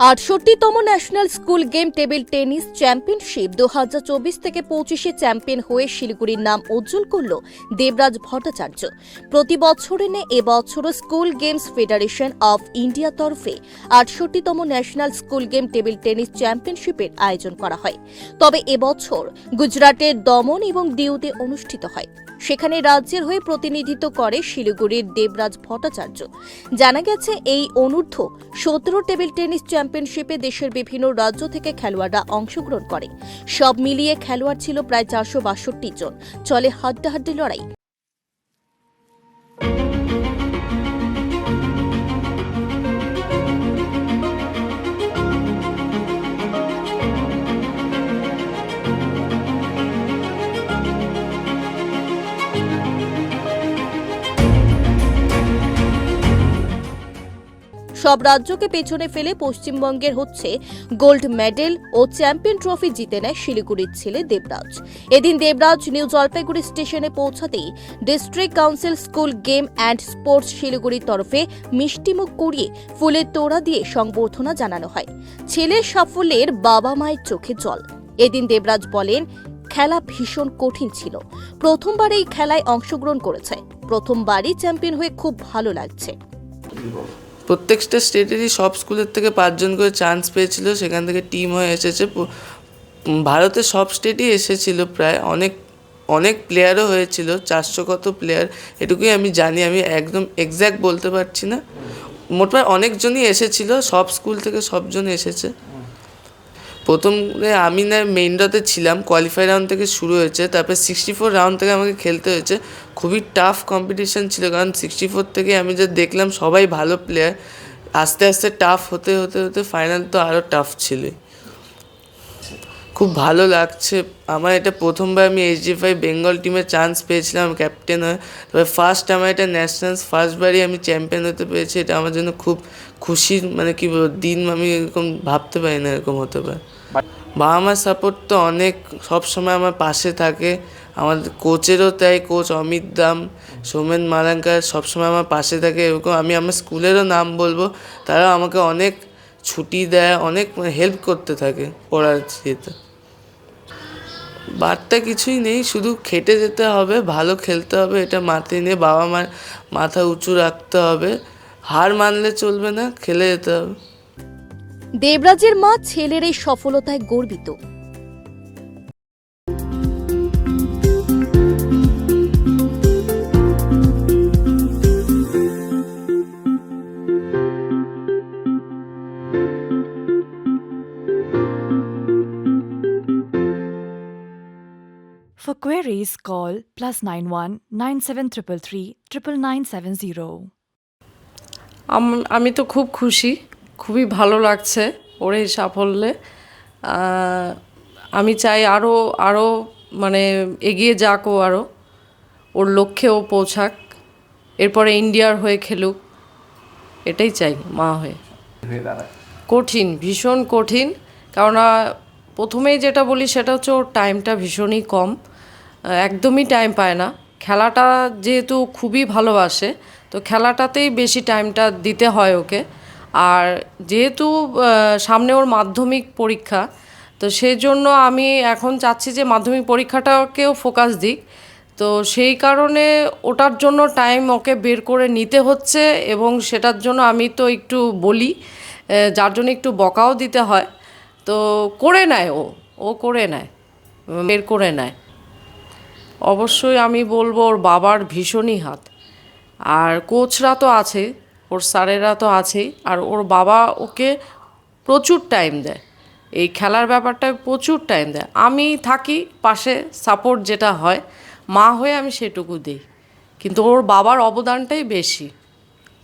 আটষট্টিতম national school game table tennis championship দু হাজার চব্বিশ থেকে পঁচিশে চ্যাম্পিয়ন হয়ে শিলিগুড়ির নাম উজ্জ্বল করল দেবরাজ ভট্টাচার্য। প্রতি বছরে নে এবছরও school games federation of India তরফে আটষট্টিতম national school game table tennis চ্যাম্পিয়নশিপের আয়োজন করা হয়। তবে এবছর গুজরাটের দমন এবং দিউতে অনুষ্ঠিত হয়। সেখানে রাজ্যের হয়ে প্রতিনিধিত্ব করে শিলিগুড়ির দেবরাজ ভট্টাচার্য। জানা গেছে, এই অনূর্ধ্ব সতেরো টেবিল টেনিস চ্যাম্পিয়নশিপে দেশের বিভিন্ন রাজ্য থেকে খেলোয়াড়রা অংশগ্রহণ করে। সব মিলিয়ে খেলোয়াড় ছিল প্রায় চারশো বাষট্টি জন। চলে হাড্ডাহাড্ডি লড়াই। সব রাজ্যকে পেছনে ফেলে পশ্চিমবঙ্গের হচ্ছে গোল্ড মেডেল ও চ্যাম্পিয়ন ট্রফি জিতে নেয় শিলিগুড়ির ছেলে দেবরাজ। এদিন দেবরাজ নিউ জলপাইগুড়ি স্টেশনে পৌঁছাতেই district council school game and sports শিলিগুড়ির তরফে মিষ্টিমুখ কুড়িয়ে ফুলের তোড়া দিয়ে সংবর্ধনা জানানো হয়। ছেলের সাফল্যের বাবা মায়ের চোখে জল। এদিন দেবরাজ বলেন, খেলা ভীষণ কঠিন ছিল। প্রথমবার এই খেলায় অংশগ্রহণ করেছে। প্রথমবারই চ্যাম্পিয়ন হয়ে খুব ভালো লাগছে। প্রত্যেকটা স্টেটেরই সব স্কুলের থেকে পাঁচজন করে চান্স পেয়েছিল, সেখান থেকে টিম হয়ে এসেছে। ভারতের সব স্টেটই এসেছিল প্রায়, অনেক অনেক প্লেয়ারও হয়েছিল, চারশো কত প্লেয়ার এটুকুই আমি জানি, আমি একদম এক্স্যাক্ট বলতে পারছি না। মোট প্রায় অনেকজনই এসেছিল, সব স্কুল থেকে সবজন এসেছে। প্রথমে আমি না মেইন ডতে ছিলাম কোয়ালিফাই রাউন্ড থেকে শুরু হয়েছে, তারপরে সিক্সটি ফোর রাউন্ড থেকে আমাকে খেলতে হয়েছে। খুবই টাফ কম্পিটিশান ছিল, কারণ সিক্সটি ফোর থেকে আমি যে দেখলাম সবাই ভালো প্লেয়ার আস্তে আস্তে টাফ হতে হতে হতে ফাইনাল তো আরও টাফ ছিল। খুব ভালো লাগছে। আমার এটা প্রথমবার আমি এইচডিএফআই বেঙ্গল টিমে চান্স পেয়েছিলাম ক্যাপ্টেন হয়ে। তবে ফার্স্ট আমার এটা ন্যাশনালস ফার্স্টবারই আমি চ্যাম্পিয়ন হতে পেরেছি, এটা আমার জন্য খুব খুশির মানে কি দিন আমি এরকম ভাবতে পারি না, এরকম হতে পারে। বাবা মার সাপোর্ট তো অনেক, সব সময় আমার পাশে থাকে। আমাদের কোচেরও তাই কোচ অমিত দাম, সৌমেন মালাঙ্কার সবসময় আমার পাশে থাকে। এরকম আমি আমার স্কুলেরও নাম বলব তারা আমাকে অনেক ছুটি দেয়, অনেক হেল্প করতে থাকে পড়ার ইয়েতে। বার্তা কিছুই নেই, শুধু খেটে যেতে হবে, ভালো খেলতে হবে, এটা মাথায় নিয়ে বাবা মার মাথা উঁচু রাখতে হবে। হার মানলে চলবে না, খেলে যেতে হবে। দেবরাজের মা ছেলের এই সফলতায় গর্বিত For queries, call plus 91 9733 99970. আম- আমি তো খুব খুশি খুবই ভালো লাগছে ওর এই সাফল্যে। আমি চাই আরও আরও মানে এগিয়ে যাক ও আরও ওর লক্ষ্যে ও পৌঁছাক। এরপরে ইন্ডিয়ার হয়ে খেলুক। এটাই চাই মা হয়ে। কঠিন ভীষণ কঠিন। কেননা প্রথমেই যেটা বলি সেটা হচ্ছে ওর টাইমটা ভীষণই কম। একদমই টাইম পায় না। খেলাটা যেহেতু খুবই ভালোবাসে তো খেলাটাতেই বেশি টাইমটা দিতে হয় ওকে। আর যেহেতু সামনে ওর মাধ্যমিক পরীক্ষা, তো সেই জন্য আমি এখন চাচ্ছি যে মাধ্যমিক পরীক্ষাটাকেও ফোকাস দিক। তো সেই কারণে ওটার জন্য টাইম ওকে বের করে নিতে হচ্ছে এবং সেটার জন্য আমি তো একটু বলি যার জন্য একটু বকাও দিতে হয়। তো করে নেয় ও ও করে নেয়, বের করে নেয়। অবশ্যই আমি বলব ওর বাবার ভীষণই হাত। আর কোচরা তো আছে ওর স্যারেরা তো আছেই, আর ওর বাবা ওকে প্রচুর টাইম দেয়। এই খেলার ব্যাপারটায় প্রচুর টাইম দেয়। আমি থাকি পাশে সাপোর্ট যেটা হয়, মা হয়ে আমি সেটুকু দিই। কিন্তু ওর বাবার অবদানটাই বেশি।